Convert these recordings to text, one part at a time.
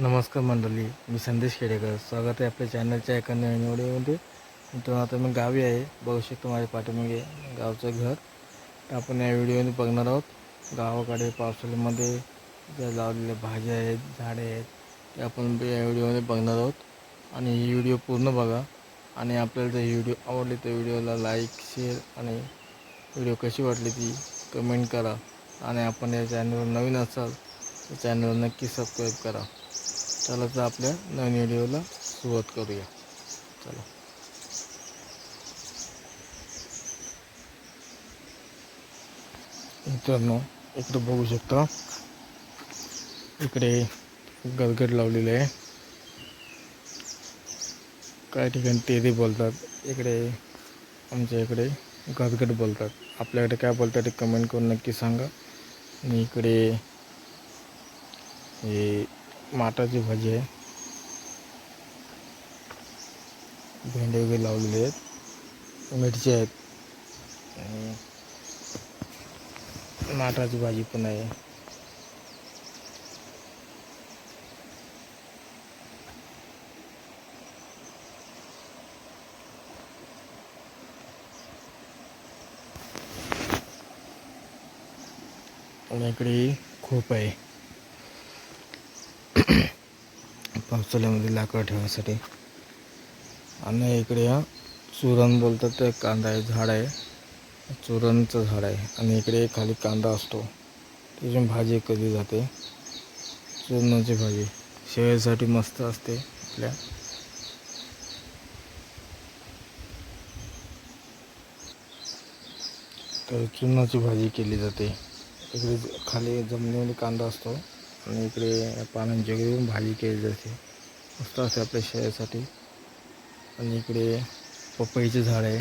नमस्कार मंडळी मी संदेश खेडेकर. स्वागत आहे आपल्या चॅनलच्या एका नवीन व्हिडिओमध्ये. मित्रांनो आता मी गावी आहे. बघू शकतो माझ्या पाठीमागे गावचं घर. तर आपण या व्हिडिओमध्ये बघणार आहोत. गावाकडे पावसाळ्यामध्ये ज्या लावलेल्या भाज्या आहेत झाडे आहेत ते आपण या व्हिडिओमध्ये बघणार आहोत. आणि ही व्हिडिओ पूर्ण बघा. आणि आपल्याला जर ही व्हिडिओ आवडली तर व्हिडिओला लाईक शेअर आणि व्हिडिओ कशी वाटली ती कमेंट करा. आणि आपण या चॅनलवर नवीन असाल तर चॅनलवर नक्की सबस्क्राईब करा. चला तर आपल्या नवीन व्हिडिओला सुरुवात करूया चला। मित्रांनो इकडे बघू शकता, इकडे गलगट लावलेलं आहे. काही ठिकाणी तेरी बोलतात, इकडे आमच्या इकडे गदगट बोलतात. आपल्याकडे काय बोलतात ते कमेंट करून नक्की सांगा. आणि इकडे हे माटाची भाजी आहे. भेंडे वगैरे लावलेले आहेत. मिरची आहेत. आणि माटाची भाजी पण आहे. इकडे खूप आहे. पावसाळ्यामध्ये लाकडं ठेवण्यासाठी. आणि इकडे हा चुरण बोलतात ते कांदा आहे झाड आहे. चुरणचं झाड आहे. आणि इकडे खाली कांदा असतो. त्याची भाजी कधी जाते? चुरणाची भाजी. शेळीसाठी मस्त असते आपल्या. तर चुरणाची भाजी केली जाते. इकडे खाली जमिनीमध्ये कांदा असतो. आणि इकडे पानांची वगैरे पण भाजी केली जाते. मस्त असते आपल्या शरीरासाठी आणि इकडे पपईचे झाड आहे.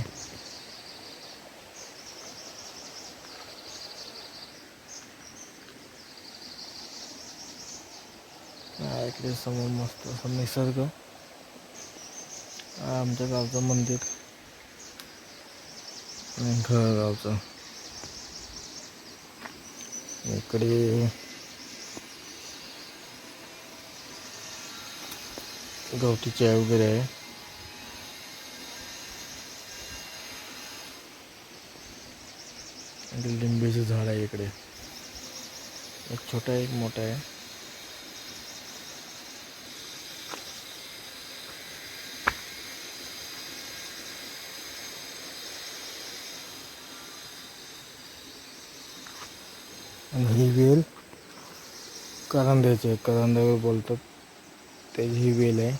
इकडे समोर मस्त असं निसर्ग. आमच्या गावचं मंदिर. घर गावचं. इकडे गवती चाय वगैरे आहे. आणि लिंबीचं झाड आहे इकडे. एक छोटा आहे एक मोठा आहे. आणि ही वेल करंद्याची आहे. करंद्यावर बोलतात. त्याची ही वेल आहे.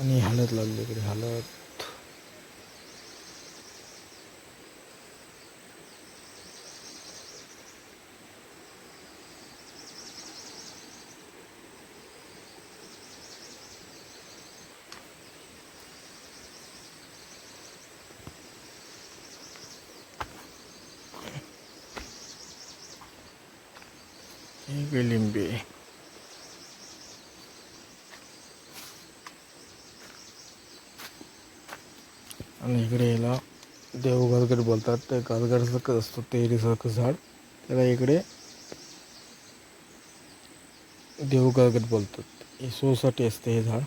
आणि हलत लागली इकडे हलत. हे वेल लिंबी आणि इकडे याला देवगडगड बोलतात. ते गडगडसारखं असतो तेरीसारखं झाड. त्याला इकडे देवगडगड बोलतात. हे सोसाठी असते हे झाड.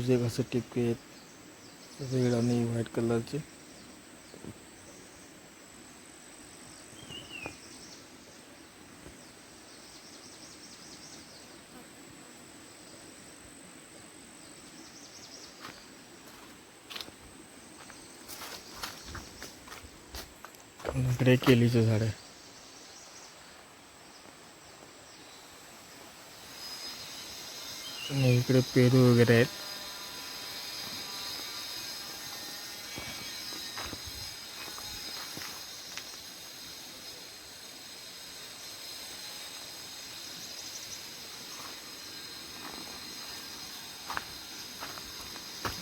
जे कसं टिपके आहेत रेड आणि व्हाईट कलरचे. इकडे केलीचं झाड. आहे आणि इकडे पेरू वगैरे आहेत.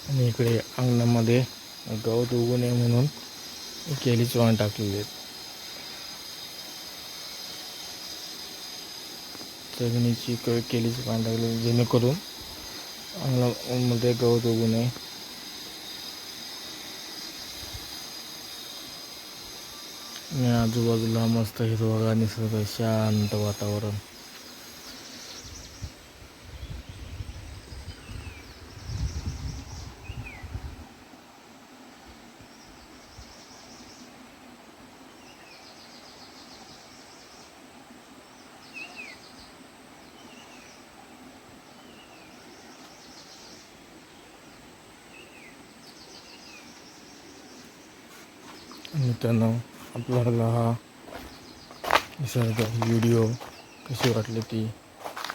आणि इकडे अंगणामध्ये गवत उगू नये म्हणून केली वाण टाकलेले आहेत. जमिनीची क केली चव्हाण टाकलेली जेणेकरून आम्हाला मध्ये गवत उगू नये. आणि आजूबाजूला मस्त हिरवागार निसर्ग शांत वातावरण. मित्रांनो आपल्याला हा निसर्ग व्हिडिओ कशी वाटली ती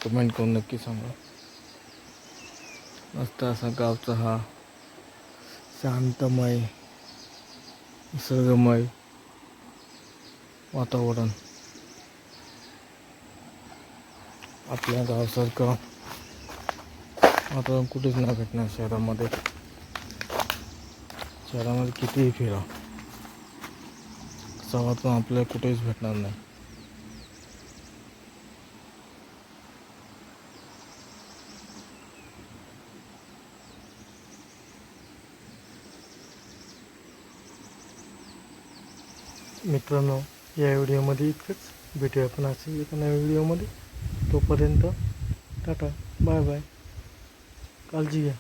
कमेंट करून नक्की सांगा. मस्त असा गावचा हा शांतमय निसर्गमय वातावरण आपल्या गावासारखं वातावरण कुठेच नाही भेटणार शहरामध्ये. शहरामध्ये कितीही फिरा. असा वातावरण आपल्याला कुठेच भेटणार नाही. मित्रांनो या व्हिडिओमध्ये इतकंच. भेटूया आपण असे एका नव्या व्हिडिओमध्ये. तोपर्यंत टाटा बाय बाय. काळजी घ्या.